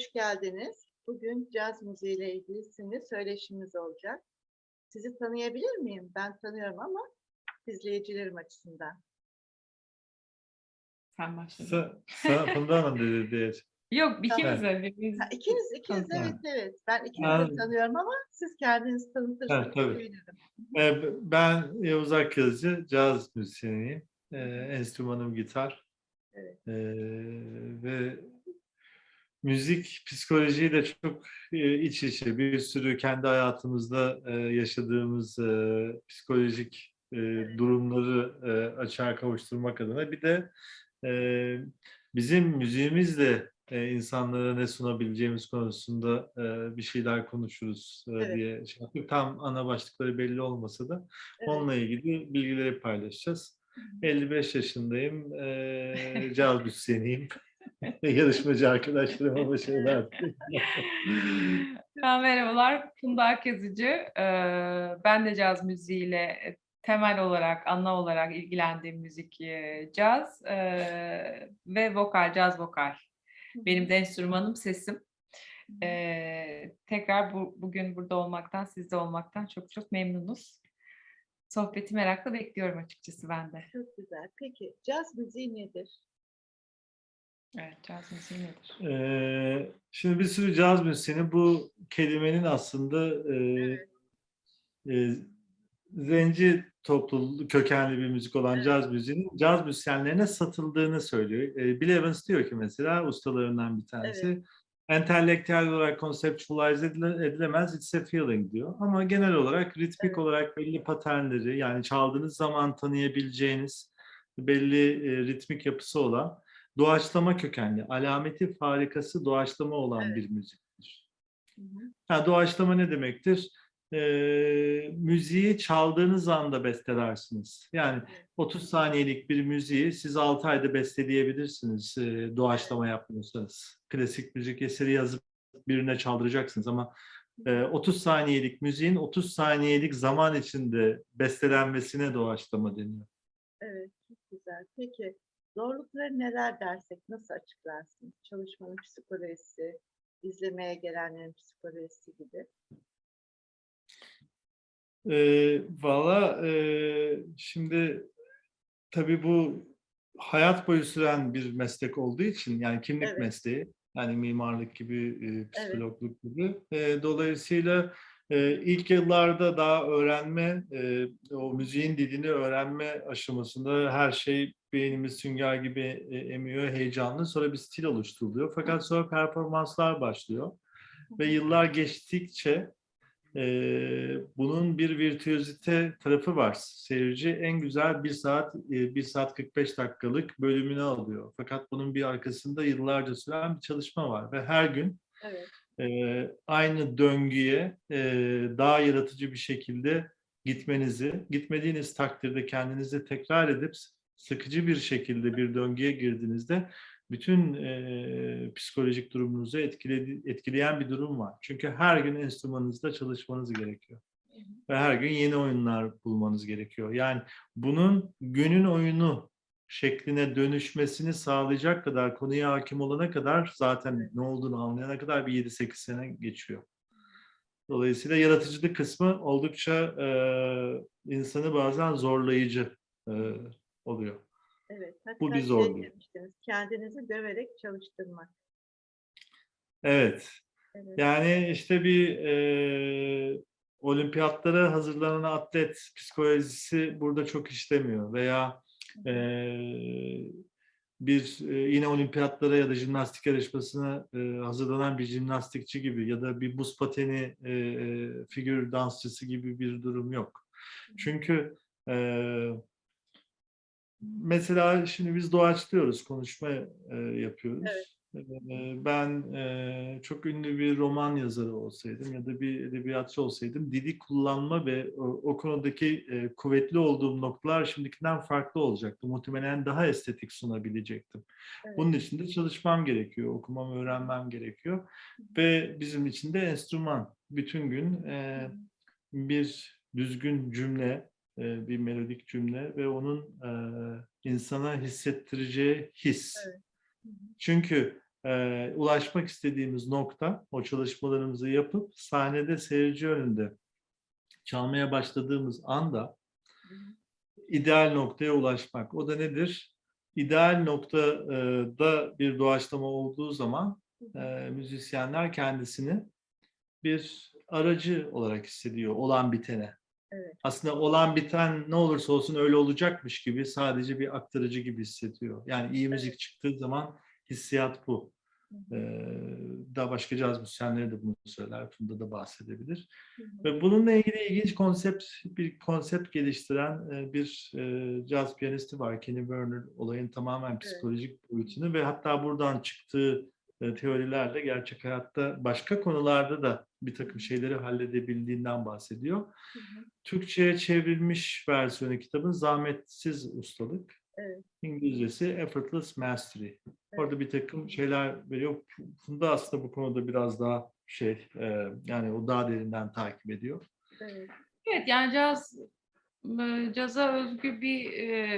hoş geldiniz. Bugün caz müziği ile ilgili sizinle söyleşimiz olacak. Sizi tanıyabilir miyim? Ben tanıyorum ama izleyicilerim açısından. Sen başla. Sa- Sana Funda Hanım dedi diye. Yok ikimiz de birbirimiz. Ha, ikiniz, ikiniz evet evet. Ben ikinizi Anladım. tanıyorum ama siz kendinizi tanıtırsanız Ha, tabii. Ee, Ben Yavuz Akkılıcı, caz müzisyeniyim. Ee, enstrümanım gitar. Evet. Ee, ve müzik, psikolojiyle çok e, iç içe. Bir sürü kendi hayatımızda e, yaşadığımız e, psikolojik durumları açığa kavuşturmak adına bir de bizim müziğimizle insanlara ne sunabileceğimiz konusunda bir şeyler konuşuruz Evet. diye şey yaptık. Tam ana başlıkları belli olmasa da Evet. onunla ilgili bilgileri paylaşacağız. 55 yaşındayım, e, caz müzisyeniyim. Yarışmacı arkadaşlarıma başarılar. Ha, merhabalar, Funda Akyazıcı. Ee, ben de caz müziğiyle e, temel olarak, ana olarak ilgilendiğim müzik e, caz ee, ve vokal, caz vokal. Benim de enstrümanım sesim. Ee, tekrar bu, bugün burada olmaktan, sizde olmaktan çok çok memnunuz. Sohbeti merakla bekliyorum açıkçası ben de. Çok güzel. Peki caz müziği nedir? Evet, caz müziği nedir? Ee, şimdi bir sürü caz müzisyeni bu kelimenin aslında e, e, zenci topluluk kökenli bir müzik olan Evet. caz müziğinin caz müzisyenlerine satıldığını söylüyor. E, Bill Evans diyor ki mesela ustalarından bir tanesi entelektüel olarak conceptualize edile- edilemez it's a feeling diyor. Ama genel olarak ritmik Evet. olarak belli paternleri yani çaldığınız zaman tanıyabileceğiniz belli e, ritmik yapısı olan doğaçlama kökenli, alameti farikası doğaçlama olan Evet. bir müziktir. Hı hı. Ha, doğaçlama ne demektir? Ee, müziği çaldığınız anda bestelersiniz. Yani Evet. 30 saniyelik bir müziği siz 6 ayda besteleyebilirsiniz e, doğaçlama yapmıyorsanız. Klasik müzik eseri yazıp birine çaldıracaksınız ama e, 30 saniyelik müziğin 30 saniyelik zaman içinde bestelenmesine doğaçlama deniyor. Evet, çok güzel. Peki zorlukları neler dersek nasıl açıklarsınız? Çalışmanın psikolojisi, izlemeye gelenlerin psikolojisi gibi. E, Valla e, şimdi tabii bu hayat boyu süren bir meslek olduğu için yani kimlik Evet. mesleği yani mimarlık gibi, e, psikologluk gibi. E, dolayısıyla e, ilk yıllarda daha öğrenme, e, o müziğin dilini öğrenme aşamasında her şey beynimiz sünger gibi e, emiyor, heyecanlı. Sonra bir stil oluşturuluyor. Fakat sonra performanslar başlıyor. Ve yıllar geçtikçe e, bunun bir virtüözite tarafı var. Seyirci en güzel bir saat, e, bir saat 45 dakikalık bölümünü alıyor. Fakat bunun bir arkasında yıllarca süren bir çalışma var. Ve her gün Evet, aynı döngüye e, daha yaratıcı bir şekilde gitmenizi, gitmediğiniz takdirde kendinizi tekrar edip sıkıcı bir şekilde bir döngüye girdiğinizde bütün e, psikolojik durumunuzu etkiledi, etkileyen bir durum var. Çünkü her gün enstrümanınızda çalışmanız gerekiyor. Ve her gün yeni oyunlar bulmanız gerekiyor. Yani bunun günün oyunu şekline dönüşmesini sağlayacak kadar konuya hakim olana kadar zaten ne olduğunu anlayana kadar bir 7-8 sene geçiyor. Dolayısıyla yaratıcılık kısmı oldukça e, insanı bazen zorlayıcı e, oluyor. evet. Bu bir şey zorluğu. demiştiniz, kendinizi döverek çalıştırmak. Evet. Evet, Yani işte bir e, olimpiyatlara hazırlanan atlet psikolojisi burada çok işlemiyor veya e, bir yine olimpiyatlara ya da jimnastik yarışmasına e, hazırlanan bir jimnastikçi gibi ya da bir buz pateni e, e, figür dansçısı gibi bir durum yok. Çünkü e, mesela şimdi biz doğaçlıyoruz, konuşma e, yapıyoruz. Evet. Ben e, çok ünlü bir roman yazarı olsaydım ya da bir edebiyatçı olsaydım dili kullanma ve o, o konudaki e, kuvvetli olduğum noktalar şimdikinden farklı olacaktı. Muhtemelen daha estetik sunabilecektim. evet. Bunun için de çalışmam gerekiyor, okumam, öğrenmem gerekiyor. Ve bizim için de enstrüman. Bütün gün e, bir düzgün cümle, e, bir melodik cümle ve onun e, insana hissettireceği his. Evet. Çünkü e, ulaşmak istediğimiz nokta, o çalışmalarımızı yapıp sahnede seyirci önünde çalmaya başladığımız anda ideal noktaya ulaşmak. O da nedir? İdeal noktada bir doğaçlama olduğu zaman e, müzisyenler kendisini bir aracı olarak hissediyor olan bitene. Evet. Aslında olan biten ne olursa olsun öyle olacakmış gibi sadece bir aktarıcı gibi hissediyor. Yani iyi müzik çıktığı zaman hissiyat bu. Ee, daha başka caz müzisyenleri de bunu söyler. Funda da bahsedebilir. Ve bununla ilgili ilginç konsept bir konsept geliştiren e, bir e, caz piyanisti var. Kenny Werner olayın tamamen psikolojik boyutunu ve hatta buradan çıktığı teorilerle gerçek hayatta başka konularda da bir takım şeyleri halledebildiğinden bahsediyor. Türkçe'ye çevrilmiş versiyonu kitabın Zahmetsiz Ustalık. Evet. İngilizcesi Effortless Mastery. Orada bir takım şeyler veriyor. Funda aslında bu konuda biraz daha şey e, yani o daha derinden takip ediyor. Evet. Evet yani caz e, caza özgü bir e,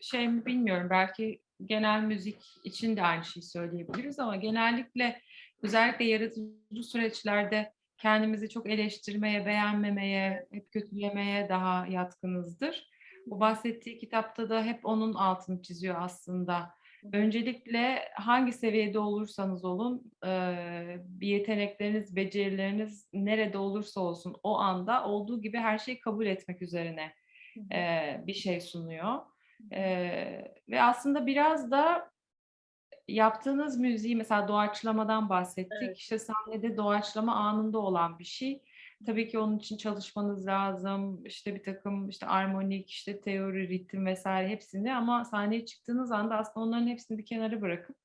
şey mi bilmiyorum. Belki genel müzik için de aynı şeyi söyleyebiliriz ama genellikle özellikle yaratıcı süreçlerde kendimizi çok eleştirmeye, beğenmemeye, hep kötülemeye daha yatkınızdır. Bu bahsettiği kitapta da hep onun altını çiziyor aslında. Öncelikle hangi seviyede olursanız olun, bir yetenekleriniz, becerileriniz nerede olursa olsun o anda olduğu gibi her şeyi kabul etmek üzerine bir şey sunuyor. Eee, ve aslında biraz da yaptığınız müziği mesela doğaçlamadan bahsettik. Evet. İşte sahnede doğaçlama anında olan bir şey. Tabii ki onun için çalışmanız lazım. İşte bir takım işte armonik, işte teori, ritim vesaire hepsini ama sahneye çıktığınız anda aslında onların hepsini bir kenara bırakıp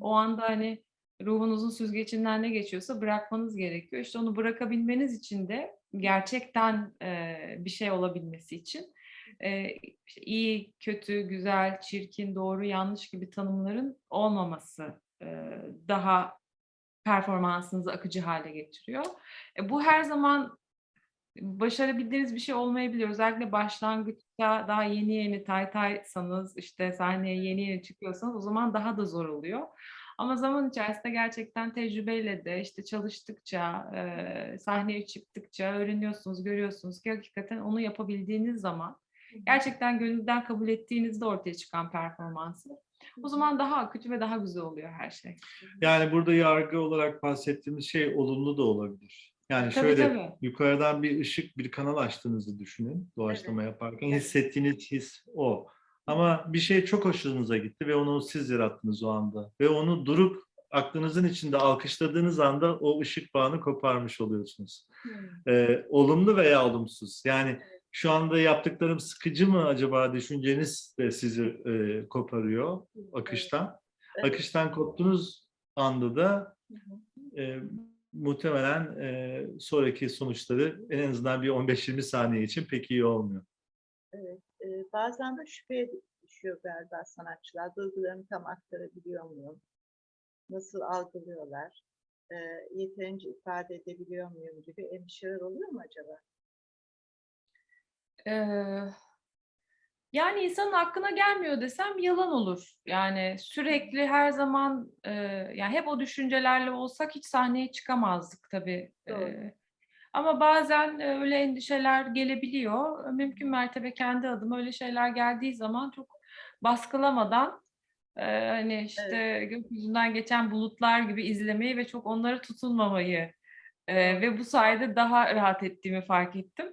o anda hani ruhunuzun süzgecinden ne geçiyorsa bırakmanız gerekiyor. İşte onu bırakabilmeniz için de gerçekten eee, bir şey olabilmesi için eee, işte iyi, kötü, güzel, çirkin, doğru, yanlış gibi tanımların olmaması eee, daha performansınızı akıcı hale getiriyor. E, bu her zaman başarabildiğiniz bir şey olmayabilir. Özellikle başlangıçta daha yeni yeni tay taysanız, işte sahneye yeni yeni çıkıyorsanız o zaman daha da zor oluyor. Ama zaman içerisinde gerçekten tecrübeyle de işte çalıştıkça, eee, sahneye çıktıkça öğreniyorsunuz, görüyorsunuz ki hakikaten onu yapabildiğiniz zaman gerçekten gönülden kabul ettiğinizde ortaya çıkan performansı. O zaman daha akıcı ve daha güzel oluyor her şey. Yani burada yargı olarak bahsettiğimiz şey olumlu da olabilir. Yani Tabii, şöyle tabii. yukarıdan bir ışık, bir kanal açtığınızı düşünün doğaçlama yaparken. Evet. Hissettiğiniz his o. Ama bir şey çok hoşunuza gitti ve onu siz yarattınız o anda. Ve onu durup aklınızın içinde alkışladığınız anda o ışık bağını koparmış oluyorsunuz. Ee, olumlu veya olumsuz. Yani şu anda yaptıklarım sıkıcı mı acaba düşünceniz de sizi e, koparıyor akıştan. Evet. Akıştan koptuğunuz anda da e, muhtemelen e, sonraki sonuçları en azından bir 15-20 saniye için pek iyi olmuyor. Evet. e, bazen de şüpheye düşüyor galiba sanatçılar. Duygularını tam aktarabiliyor muyum? Nasıl algılıyorlar? E, yeterince ifade edebiliyor muyum gibi endişeler oluyor mu acaba? Eee, yani insanın aklına gelmiyor desem yalan olur. Yani sürekli her zaman eee, yani hep o düşüncelerle olsak hiç sahneye çıkamazdık tabii. Doğru. Eee, ama bazen e, öyle endişeler gelebiliyor. Mümkün mertebe kendi adıma öyle şeyler geldiği zaman çok baskılamadan eee, hani işte gökyüzünden geçen bulutlar gibi izlemeyi ve çok onlara tutunmamayı eee, ve bu sayede daha rahat ettiğimi fark ettim.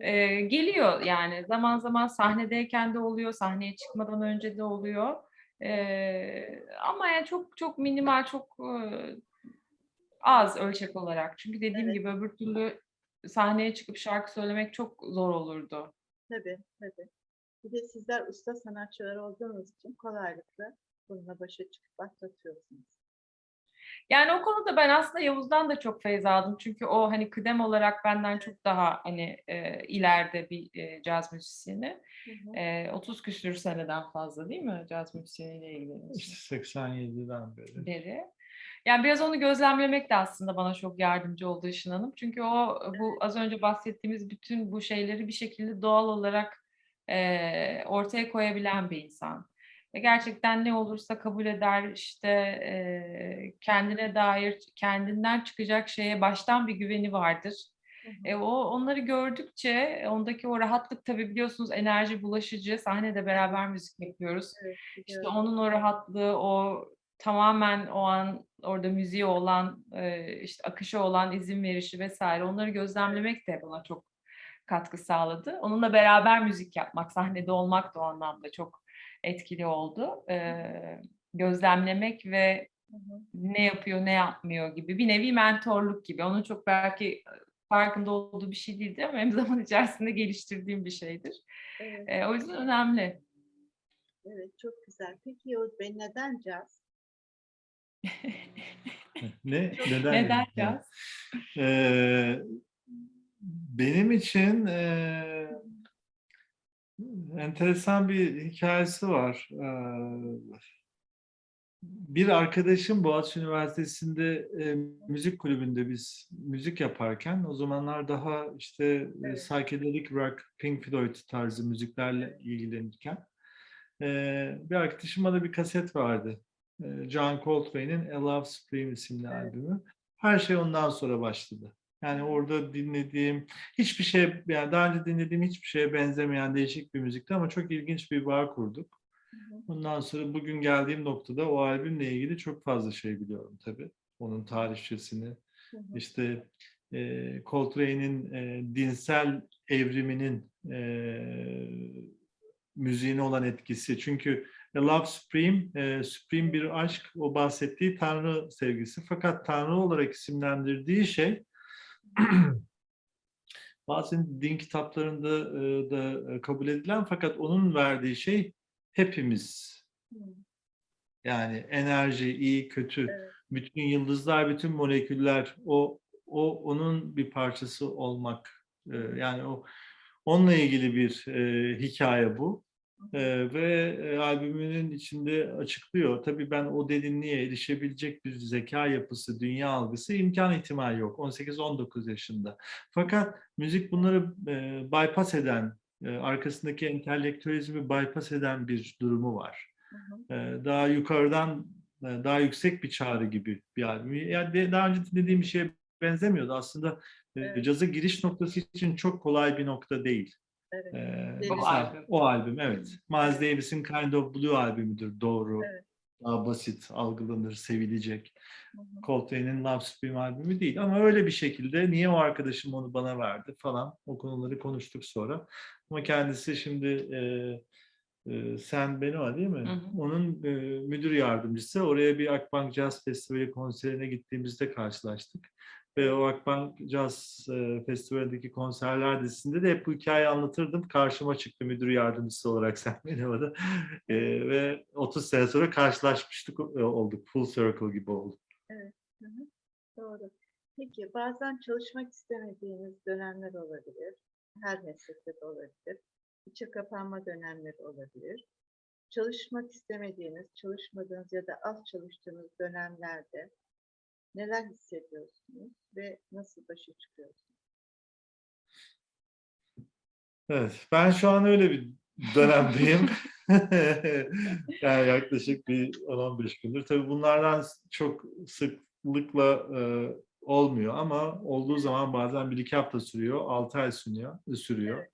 Eee, geliyor yani zaman zaman sahnedeyken de oluyor, sahneye çıkmadan önce de oluyor. Eee, ama yani çok çok minimal, çok eee, az ölçek olarak. Çünkü dediğim Evet. gibi öbür türlü sahneye çıkıp şarkı söylemek çok zor olurdu. Tabii, tabii. Bir de sizler usta sanatçılar olduğunuz için kolaylıkla bununla başa çıkıp atlatıyorsunuz. Yani o konuda ben aslında Yavuz'dan da çok feyz aldım. Çünkü o hani kıdem olarak benden çok daha hani eee, ileride bir eee, caz müzisyeni. Hı hı. Eee, 30 küsür seneden fazla değil mi caz müzisyeniyle ilgileniyorsun? İşte 87'den beri. beri. Yani biraz onu gözlemlemek de aslında bana çok yardımcı oldu Işın Hanım. Çünkü o bu az önce bahsettiğimiz bütün bu şeyleri bir şekilde doğal olarak eee, ortaya koyabilen bir insan. Ve gerçekten ne olursa kabul eder işte e, kendine dair kendinden çıkacak şeye baştan bir güveni vardır. Hı hı. E, o onları gördükçe ondaki o rahatlık tabii biliyorsunuz enerji bulaşıcı. Sahnede beraber müzik yapıyoruz. Evet, İşte onun o rahatlığı, o tamamen o an orada müziği olan, e, işte akışı olan izin verişi vesaire onları gözlemlemek de bana çok katkı sağladı. Onunla beraber müzik yapmak, sahnede olmak da o anlamda çok etkili oldu. E, gözlemlemek ve ne yapıyor, ne yapmıyor gibi bir nevi mentorluk gibi. Onun çok belki farkında olduğu bir şey değildi ama benim zaman içerisinde geliştirdiğim bir şeydir. Evet, E, o yüzden önemli. evet çok güzel. Peki Yavuz Bey neden caz? Ne? Neden? Neden caz? Ee, benim için e, enteresan bir hikayesi var. Ee, bir arkadaşım Boğaziçi Üniversitesi'nde e, müzik kulübünde biz müzik yaparken o zamanlar daha işte e, Evet. psychedelic rock, Pink Floyd tarzı müziklerle ilgilenirken e, bir arkadaşım bana bir kaset vardı. John Coltrane'in A Love Supreme isimli Evet. albümü. Her şey ondan sonra başladı. Yani orada dinlediğim hiçbir şey yani daha önce dinlediğim hiçbir şeye benzemeyen değişik bir müzikti ama çok ilginç bir bağ kurduk. Bundan sonra bugün geldiğim noktada o albümle ilgili çok fazla şey biliyorum tabii. Onun tarihçesini, işte e, Coltrane'in e, dinsel evriminin e, müziğine olan etkisi. Çünkü A Love Supreme, e, Supreme bir aşk, o bahsettiği Tanrı sevgisi. Fakat Tanrı olarak isimlendirdiği şey bazen din kitaplarında e, da e, kabul edilen fakat onun verdiği şey hepimiz. Hı. Yani enerji, iyi, kötü, Evet. bütün yıldızlar, bütün moleküller o o onun bir parçası olmak. Ee, yani o onunla ilgili bir e, hikaye bu. Ee, ve e, albümünün içinde açıklıyor. Tabii ben o derinliğe erişebilecek bir zeka yapısı, dünya algısı imkan ihtimal yok. 18-19 yaşında. Fakat müzik bunları e, bypass eden, e, arkasındaki entelektüelizmi bypass eden bir durumu var. Hı hı. Ee, daha yukarıdan e, daha yüksek bir çağrı gibi bir albüm. Yani de- daha önce dinlediğim bir şeye benzemiyordu. Aslında e, Evet. caza giriş noktası için çok kolay bir nokta değil. Evet. Ee, O albüm. O albüm evet. Miles Davis'in Kind of Blue albümüdür. Doğru. Evet. Daha basit, algılanır, sevilecek. Coltrane'in Love Supreme albümü değil. Ama öyle bir şekilde niye o arkadaşım onu bana verdi falan. O konuları konuştuk sonra. Ama kendisi şimdi e, e, Sen Benoa değil mi? Hı hı. Onun e, müdür yardımcısı. Oraya bir Akbank Jazz Festivali konserine gittiğimizde karşılaştık. Ve o Akbank Jazz e, Festivali'ndeki konserler dizisinde de hep bu hikayeyi anlatırdım. Karşıma çıktı müdür yardımcısı olarak Sen Benoa'da. E, ve 30 sene sonra karşılaşmıştık e, olduk. Full circle gibi oldu. Hı hı. Doğru. Peki bazen çalışmak istemediğiniz dönemler olabilir. Her meslekte de olabilir. İçe kapanma dönemleri olabilir. Çalışmak istemediğiniz, çalışmadığınız ya da az çalıştığınız dönemlerde neler hissediyorsunuz ve nasıl başa çıkıyorsunuz? Evet, ben şu an öyle bir dönemdeyim. yani yaklaşık bir 10-15 gündür. Tabii bunlardan çok sıklıkla e, olmuyor ama olduğu zaman bazen bir iki hafta sürüyor, 6 ay sürüyor. sürüyor. Evet.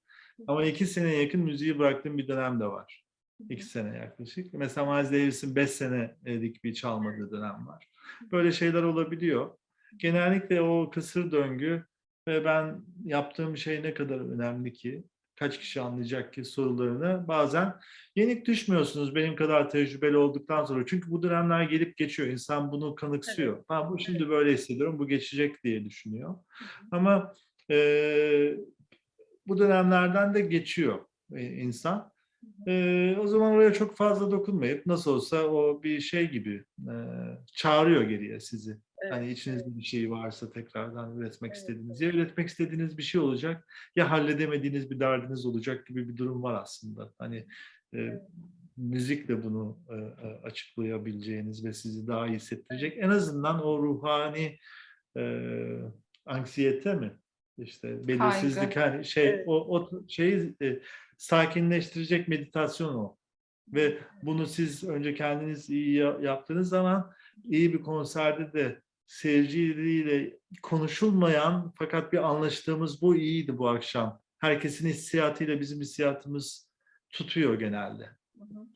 Ama iki seneye yakın müziği bıraktığım bir dönem de var. İki sene yaklaşık. Mesela Miles Davis'in 5 senelik bir çalmadığı dönem var. Böyle şeyler olabiliyor. Genellikle o kısır döngü ve ben yaptığım şey ne kadar önemli ki, kaç kişi anlayacak ki sorularını bazen yenik düşmüyorsunuz benim kadar tecrübeli olduktan sonra. Çünkü bu dönemler gelip geçiyor. İnsan bunu kanıksıyor. Ben bu şimdi böyle hissediyorum, bu geçecek diye düşünüyor. Hı hı. Ama e, bu dönemlerden de geçiyor e, insan. E, o zaman oraya çok fazla dokunmayıp nasıl olsa o bir şey gibi e, çağırıyor geriye sizi. Evet, Hani içinizde bir şey varsa tekrardan üretmek Evet, istediğiniz. Ya üretmek istediğiniz bir şey olacak ya halledemediğiniz bir derdiniz olacak gibi bir durum var aslında. Hani e, Evet. müzikle bunu e, e, açıklayabileceğiniz ve sizi daha iyi hissettirecek. En azından o ruhani e, anksiyete mi? İşte belirsizlik hani şey Evet. o, o şeyi e, sakinleştirecek meditasyon o. Ve bunu siz önce kendiniz iyi ya- yaptığınız zaman iyi bir konserde de seyirciyle konuşulmayan fakat bir anlaştığımız bu iyiydi bu akşam. Herkesin hissiyatıyla bizim hissiyatımız tutuyor genelde.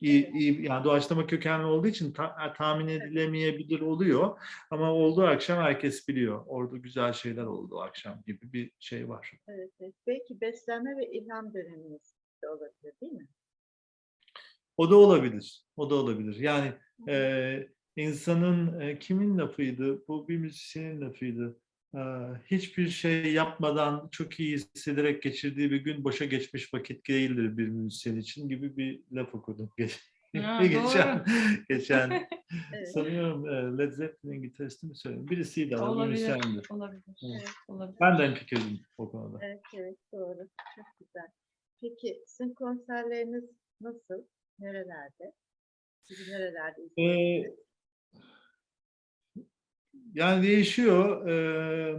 İyi, iyi yani doğaçlama kökenli olduğu için ta- tahmin edilemeyebilir oluyor. Ama olduğu akşam herkes biliyor. Orada güzel şeyler oldu o akşam gibi bir şey var. Evet, evet. Belki beslenme ve ilham döneminiz de olabilir değil mi? O da olabilir. O da olabilir. Yani e, insanın e, kimin lafıydı? Bu bir müzisyenin lafıydı. E, hiçbir şey yapmadan çok iyi hissederek geçirdiği bir gün boşa geçmiş vakit değildir bir müzisyen için gibi bir laf okudum. Geç, Ha, geçen, geçen Evet. sanıyorum e, Led Zeppelin gitaristi mi söyledi? Birisiydi ama Olabilir. müzisyendir. Olabilir. Evet. Olabilir. Ben de fikirdim o konuda. Evet, evet doğru. Çok güzel. Peki sizin konserleriniz nasıl? Nerelerde? Sizi nerelerde Ee, izliyorsunuz? Yani değişiyor. Ee,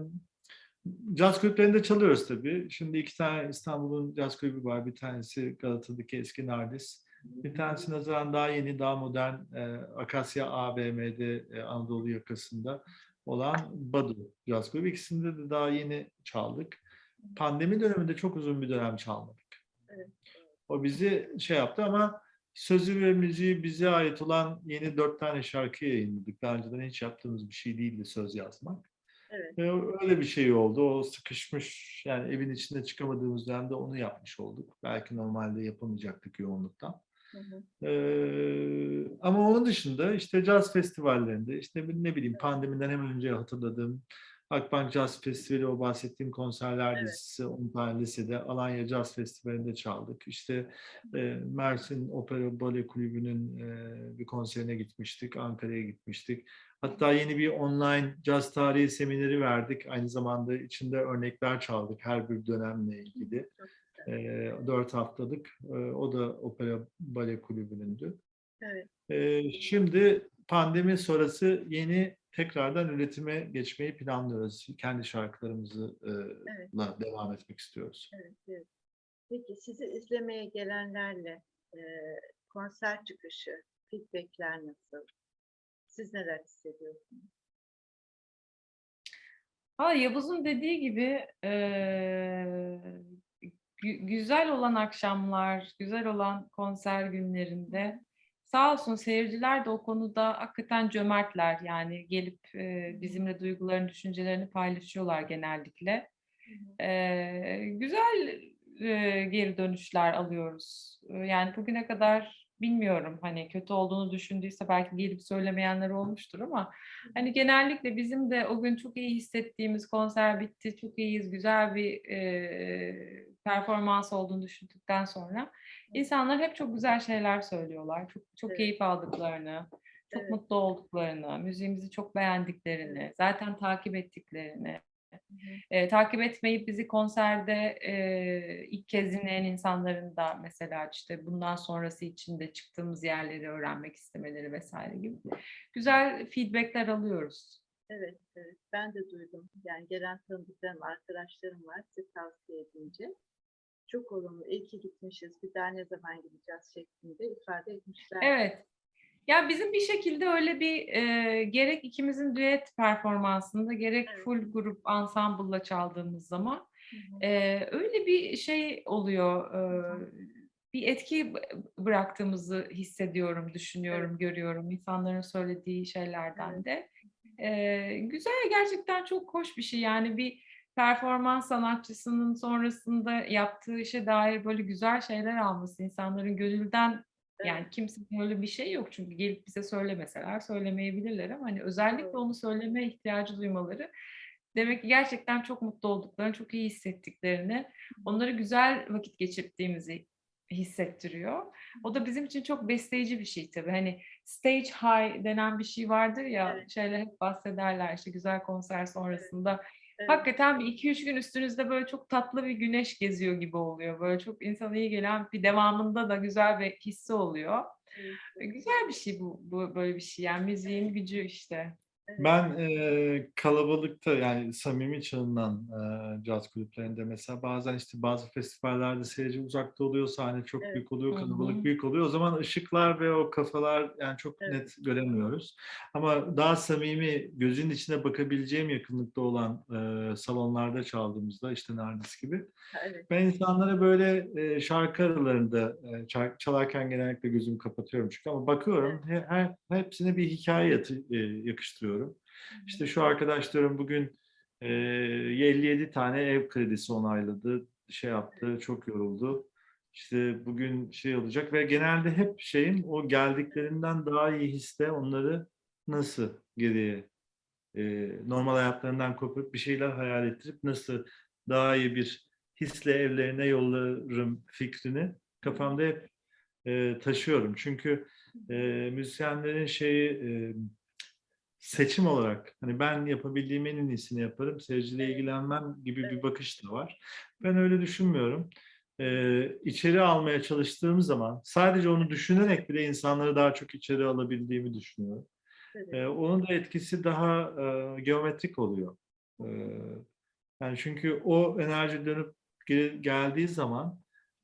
caz kulüplerinde çalıyoruz tabii. Şimdi iki tane İstanbul'un caz kulübü var. Bir tanesi Galata'daki eski Nardis. Bir tanesi nazaran daha yeni, daha modern e, Akasya AVM'de e, Anadolu yakasında olan Badu Caz Kulübü. İkisinde de daha yeni çaldık. Pandemi döneminde çok uzun bir dönem çalmadık. Evet. O bizi şey yaptı ama sözü ve müziği bize ait olan yeni dört tane şarkı yayınladık. Daha önceden hiç yaptığımız bir şey değildi söz yazmak. Evet. Ve öyle bir şey oldu. O sıkışmış yani evin içinde çıkamadığımız dönemde onu yapmış olduk. Belki normalde yapamayacaktık yoğunluktan. Hı hı. Ee, ama onun dışında işte caz festivallerinde işte ne bileyim pandemiden hemen önce hatırladığım Akbank Caz Festivali o bahsettiğim konserler Evet. dizisi 10 tane lisede Alanya Caz Festivali'nde çaldık. İşte e, Mersin Opera Bale Kulübü'nün e, bir konserine gitmiştik. Ankara'ya gitmiştik. Hatta yeni bir online caz tarihi semineri verdik. Aynı zamanda içinde örnekler çaldık her bir dönemle ilgili. E, 4 haftalık. E, o da Opera Bale Kulübü'nündü. Evet. Ee, şimdi pandemi sonrası yeni tekrardan üretime geçmeyi planlıyoruz. Kendi şarkılarımızla Evet. devam etmek istiyoruz. Evet, evet. Peki sizi izlemeye gelenlerle e, konser çıkışı, feedbackler nasıl? Siz neler hissediyorsunuz? Valla Yavuz'un dediği gibi eee, gü- güzel olan akşamlar, güzel olan konser günlerinde sağ olsun seyirciler de o konuda hakikaten cömertler. Yani gelip eee, bizimle duygularını, düşüncelerini paylaşıyorlar genellikle. Eee, güzel eee, geri dönüşler alıyoruz. Eee, Yani bugüne kadar bilmiyorum hani kötü olduğunu düşündüyse belki gelip söylemeyenler olmuştur ama hani genellikle bizim de o gün çok iyi hissettiğimiz konser bitti, çok iyiyiz, güzel bir eee, performans olduğunu düşündükten sonra insanlar hep çok güzel şeyler söylüyorlar. Çok çok Evet. keyif aldıklarını, çok Evet. mutlu olduklarını, müziğimizi çok beğendiklerini, zaten takip ettiklerini, e, takip etmeyip bizi konserde e, ilk kez dinleyen insanların da mesela işte bundan sonrası için de çıktığımız yerleri öğrenmek istemeleri vesaire gibi güzel feedbackler alıyoruz. Evet, evet. Ben de duydum. Yani gelen tanıdıklarım, arkadaşlarım var size tavsiye edince. Çok olumlu. İyi ki gitmişiz. Bir daha ne zaman gideceğiz şeklinde ifade etmişler. Evet. Ya bizim bir şekilde öyle bir e, gerek ikimizin düet performansında gerek Evet. full grup ensemble'la çaldığımız zaman. Ee, öyle bir şey oluyor. ee, bir etki bıraktığımızı hissediyorum, düşünüyorum, görüyorum insanların söylediği şeylerden Evet. de. Ee, güzel, gerçekten çok hoş bir şey. Yani bir performans sanatçısının sonrasında yaptığı işe dair böyle güzel şeyler alması, insanların gönülden yani Evet. kimsenin öyle bir şey yok çünkü gelip bize söylemeseler söylemeyebilirler ama hani özellikle onu söyleme ihtiyacı duymaları demek ki gerçekten çok mutlu olduklarını, çok iyi hissettiklerini, onları güzel vakit geçirdiğimizi hissettiriyor. O da bizim için çok besleyici bir şey tabii. Hani stage high denen bir şey vardır ya, Evet. şeyler hep bahsederler işte güzel konser sonrasında. Evet. Hakikaten bir iki üç gün üstünüzde böyle çok tatlı bir güneş geziyor gibi oluyor. Böyle çok insana iyi gelen bir devamında da güzel bir hissi oluyor. Evet. E, Güzel bir şey bu, bu böyle bir şey. Yani müziğin gücü işte. Evet. Ben e, kalabalıkta yani samimi çalınan e, caz kulüplerinde mesela bazen işte bazı festivallerde seyirci uzakta oluyor, sahne çok Evet. büyük oluyor, kalabalık hı. büyük oluyor. O zaman ışıklar ve o kafalar yani çok Evet. net göremiyoruz. Ama daha samimi, gözün içine bakabileceğim yakınlıkta olan e, salonlarda çaldığımızda işte Nardis gibi Ha, Evet. ben insanlara böyle e, şarkı aralarında e, çal- çalarken genellikle gözümü kapatıyorum çünkü ama bakıyorum he- her, hepsine bir hikaye yatı- e, yakıştırıyorum. İşte şu arkadaş diyorum bugün e, 57 tane ev kredisi onayladı, şey yaptı, çok yoruldu. İşte bugün şey olacak ve genelde hep şeyim o geldiklerinden daha iyi hisse onları nasıl geriye e, normal hayatlarından kopup bir şeyler hayal ettirip nasıl daha iyi bir hisle evlerine yollarım fikrini kafamda hep e, taşıyorum. Çünkü e, müzisyenlerin şeyi e, seçim olarak hani ben yapabildiğimin en iyisini yaparım, seyirciyle ilgilenmem gibi bir bakış da var. Ben öyle düşünmüyorum. Ee, içeri almaya çalıştığım zaman sadece onu düşünerek bile insanları daha çok içeri alabildiğimi düşünüyorum. Ee, onun da etkisi daha e, geometrik oluyor. Ee, yani çünkü o enerji dönüp geri geldiği zaman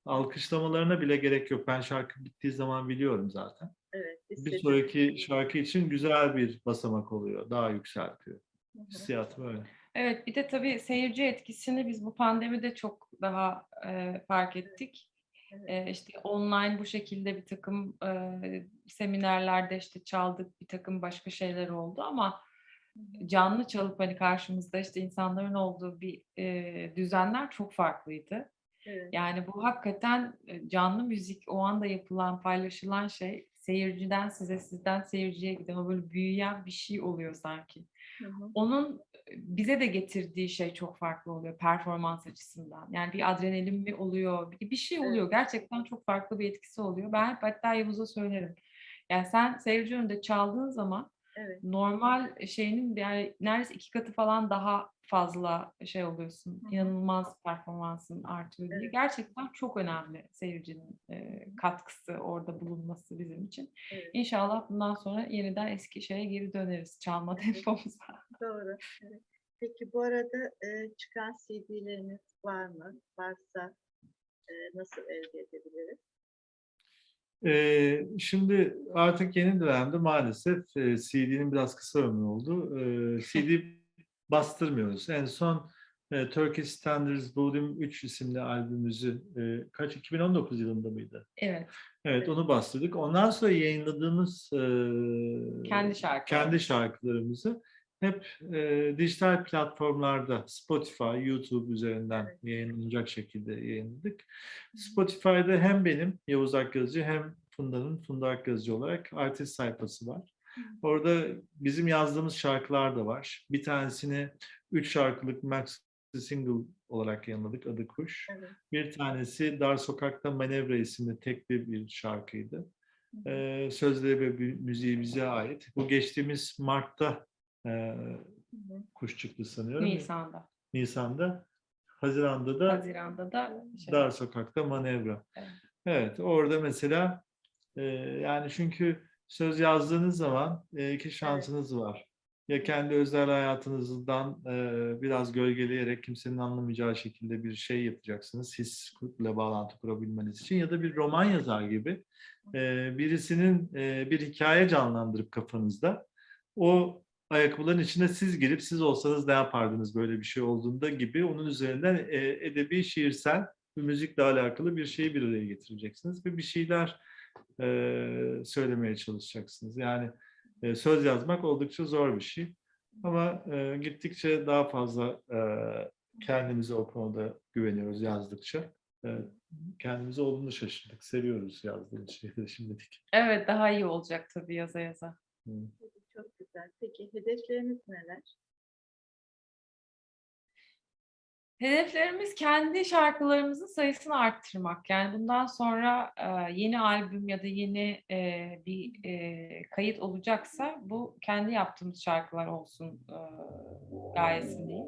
alkışlamalarına bile gerek yok. Ben şarkı bittiği zaman biliyorum zaten. Evet. Bir sonraki şarkı için güzel bir basamak oluyor. Daha yükseltiyor. Hı hı. Hissiyatım öyle. Evet, bir de tabii seyirci etkisini biz bu pandemide çok daha e, fark ettik. Evet. E, işte online bu şekilde bir takım e, seminerlerde işte çaldık, bir takım başka şeyler oldu ama canlı çalıp hani karşımızda işte insanların olduğu bir e, düzenler çok farklıydı. Evet. Yani bu hakikaten e, canlı müzik o anda yapılan, paylaşılan şey seyirciden size, sizden seyirciye giden o böyle büyüyen bir şey oluyor sanki. Hı hı. Onun e, bize de getirdiği şey çok farklı oluyor performans açısından. Yani bir adrenalin mi oluyor, bir, bir şey oluyor. Gerçekten çok farklı bir etkisi oluyor. Ben hep hatta Yavuz'a söylerim. Yani sen seyirci önünde çaldığın zaman Evet. normal şeyinin yani neredeyse iki katı falan daha fazla şey oluyorsun. Hı hı. İnanılmaz performansın artıyor diye. Evet. Gerçekten çok önemli seyircinin e, katkısı orada bulunması bizim için. Evet. İnşallah bundan sonra yeniden eski şeye geri döneriz çalma tempomuza. Doğru. Evet. Peki bu arada e, çıkan CD'leriniz var mı? Varsa e, nasıl elde edebiliriz? Ee, şimdi artık yeni dönemde maalesef e, CD'nin biraz kısa ömrü oldu. Ee, CD bastırmıyoruz. En son e, Turkish Standards Volume 3 isimli albümümüzü e, kaç 2019 yılında mıydı? Evet. Evet onu bastırdık. Ondan sonra yayınladığımız e, Kendi şarkılarımız. kendi şarkılarımızı hep e, dijital platformlarda Spotify, YouTube üzerinden Evet. yayınlanacak şekilde yayınladık. Spotify'da hem benim Yavuz Akgözcü hem Funda'nın Funda Akgözcü olarak artist sayfası var. Orada bizim yazdığımız şarkılar da var. Bir tanesini 3 şarkılık maxi single olarak yayınladık adı Kuş. Evet. Bir tanesi Dar Sokak'ta Manevra isimli tek bir, bir şarkıydı. Ee, sözleri ve mü- müziği bize ait. Bu geçtiğimiz Mart'ta e, kuş çıktı sanıyorum. Nisan'da. Nisan'da. Haziran'da da Haziran'da da şey, Dar Sokak'ta Manevra. Evet. Evet, orada mesela e, yani çünkü söz yazdığınız zaman e, iki şansınız var. Ya kendi özel hayatınızdan e, biraz gölgeleyerek kimsenin anlamayacağı şekilde bir şey yapacaksınız. Hisle bağlantı kurabilmeniz için ya da bir roman yazar gibi e, birisinin e, bir hikaye canlandırıp kafanızda o ayakkabıların içine siz girip siz olsanız ne yapardınız böyle bir şey olduğunda gibi onun üzerinden e, edebi, şiirsel ve müzikle alakalı bir şeyi bir araya getireceksiniz ve bir şeyler e, söylemeye çalışacaksınız. Yani e, söz yazmak oldukça zor bir şey. Ama e, gittikçe daha fazla e, kendimize o konuda güveniyoruz yazdıkça. E, kendimize olduğunu şaşırdık. Seviyoruz yazdığımız şeyleri şimdilik. Evet daha iyi olacak tabii yaza yaza. Hı. Peki hedefleriniz neler? Hedeflerimiz kendi şarkılarımızın sayısını arttırmak. Yani bundan sonra e, yeni albüm ya da yeni e, bir e, kayıt olacaksa bu kendi yaptığımız şarkılar olsun e, gayesindeyim.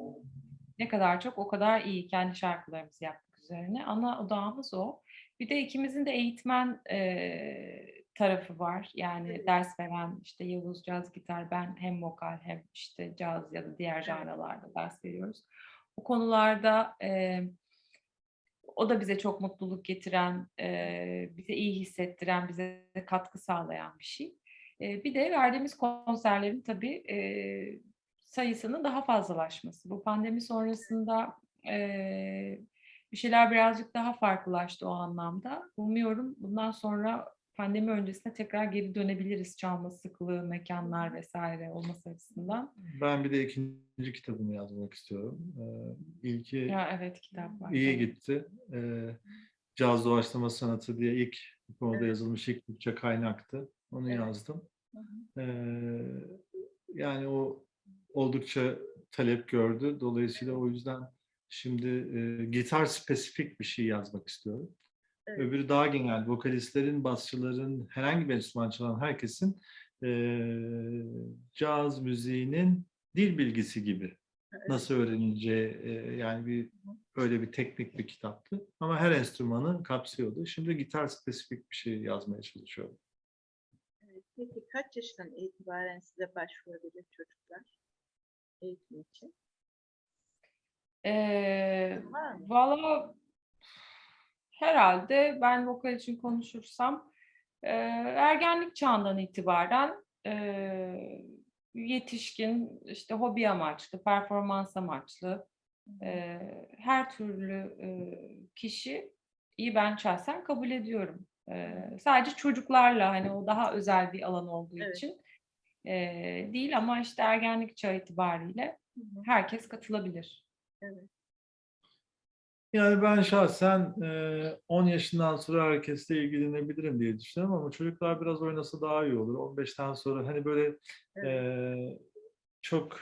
Ne kadar çok o kadar iyi kendi şarkılarımızı yapmak üzerine. Ana odağımız o. Bir de ikimizin de eğitmen e, tarafı var. Yani Evet. ders veren işte Yavuz caz gitar, ben hem vokal hem işte caz ya da diğer janralarda ders veriyoruz. Bu konularda e, o da bize çok mutluluk getiren, e, bize iyi hissettiren, bize katkı sağlayan bir şey. E, bir de verdiğimiz konserlerin tabii e, sayısının daha fazlalaşması. Bu pandemi sonrasında e, bir şeyler birazcık daha farklılaştı o anlamda. Umuyorum bundan sonra pandemi öncesine tekrar geri dönebiliriz çalma sıklığı, mekanlar vesaire olması açısından. Ben bir de ikinci kitabımı yazmak istiyorum. Ee, ilki Ya evet kitap var. iyi gitti. Ee, Caz Doğaçlama Sanatı diye ilk bu konuda Evet. yazılmış ilk Türkçe kaynaktı. Onu Evet. yazdım. Ee, yani o oldukça talep gördü. Dolayısıyla o yüzden şimdi e, gitar spesifik bir şey yazmak istiyorum. Evet. Öbürü daha genel. Vokalistlerin, basçıların, herhangi bir enstrüman çalan herkesin e, caz müziğinin dil bilgisi gibi Evet. nasıl öğrenileceği e, yani bir öyle bir teknik bir kitaptı. Ama her enstrümanı kapsıyordu. Şimdi gitar spesifik bir şey yazmaya çalışıyorum. Evet. Peki kaç yaşından itibaren size başvurabilir çocuklar eğitim için? Ee? Valla herhalde ben vokal için konuşursam e, ergenlik çağından itibaren e, yetişkin, işte hobi amaçlı, performans amaçlı e, her türlü e, kişi iyi ben şahsen kabul ediyorum. E, sadece çocuklarla hani o daha özel bir alan olduğu Evet. için e, değil ama işte ergenlik çağı itibariyle herkes katılabilir. Evet. Yani ben şahsen e, 10 yaşından sonra herkesle ilgilenebilirim diye düşünüyorum ama çocuklar biraz oynasa daha iyi olur. 15'ten sonra hani böyle Evet. e, çok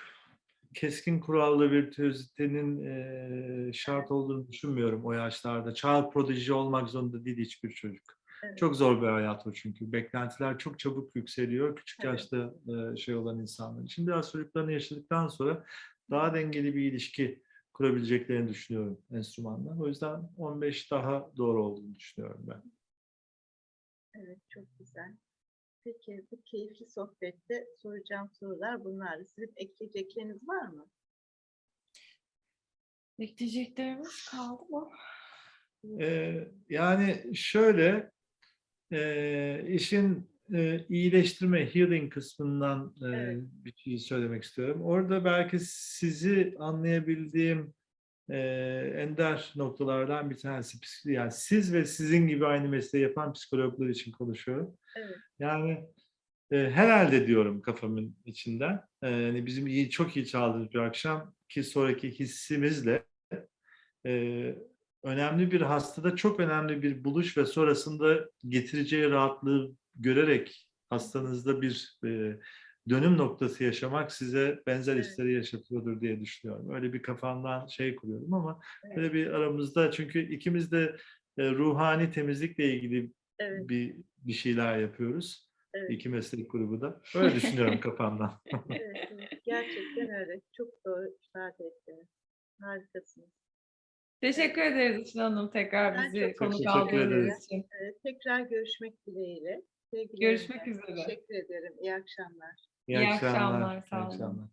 keskin kurallı virtüözitenin e, şart olduğunu düşünmüyorum o yaşlarda. Child prodigy olmak zorunda değil hiçbir çocuk. Evet. Çok zor bir hayat o çünkü. Beklentiler çok çabuk yükseliyor küçük Evet. yaşta e, şey olan insanlar için. Biraz çocuklarını yaşadıktan sonra daha dengeli bir ilişki kurabileceklerini düşünüyorum enstrümanla. O yüzden 15 daha doğru olduğunu düşünüyorum ben. Evet, çok güzel. Peki bu keyifli sohbette soracağım sorular bunlar. Sizin ekleyecekleriniz var mı? Ekleyeceklerimiz kaldı mı? Ee, yani şöyle e, işin e, iyileştirme, healing kısmından e, Evet. bir şey söylemek istiyorum. Orada belki sizi anlayabildiğim e, ender noktalardan bir tanesi. Yani siz ve sizin gibi aynı mesleği yapan psikologlar için konuşuyorum. Evet. Yani e, herhalde diyorum kafamın içinden. E, yani bizim iyi çok iyi çaldığımız bir akşam ki sonraki hissimizle e, önemli bir hastada çok önemli bir buluş ve sonrasında getireceği rahatlığı görerek hastanızda bir e, dönüm noktası yaşamak size benzer Evet. hisleri yaşatıyordur diye düşünüyorum. Öyle bir kafamdan şey kuruyorum ama Evet. böyle bir aramızda çünkü ikimiz de e, ruhani temizlikle ilgili Evet. bir bir şeyler yapıyoruz. Evet. İki meslek grubu da. Öyle düşünüyorum kafamdan. Evet. Gerçekten öyle. Çok doğru ifade ettiniz. Harikasınız. Teşekkür ederiz İşin Hanım tekrar Ben bizi konuk teşekkür aldığınız ederiz. için. Evet, tekrar görüşmek dileğiyle. Sevgili Görüşmek üzere. Teşekkür ederim. İyi akşamlar. İyi, İyi akşamlar. akşamlar, iyi sağ olun. akşamlar.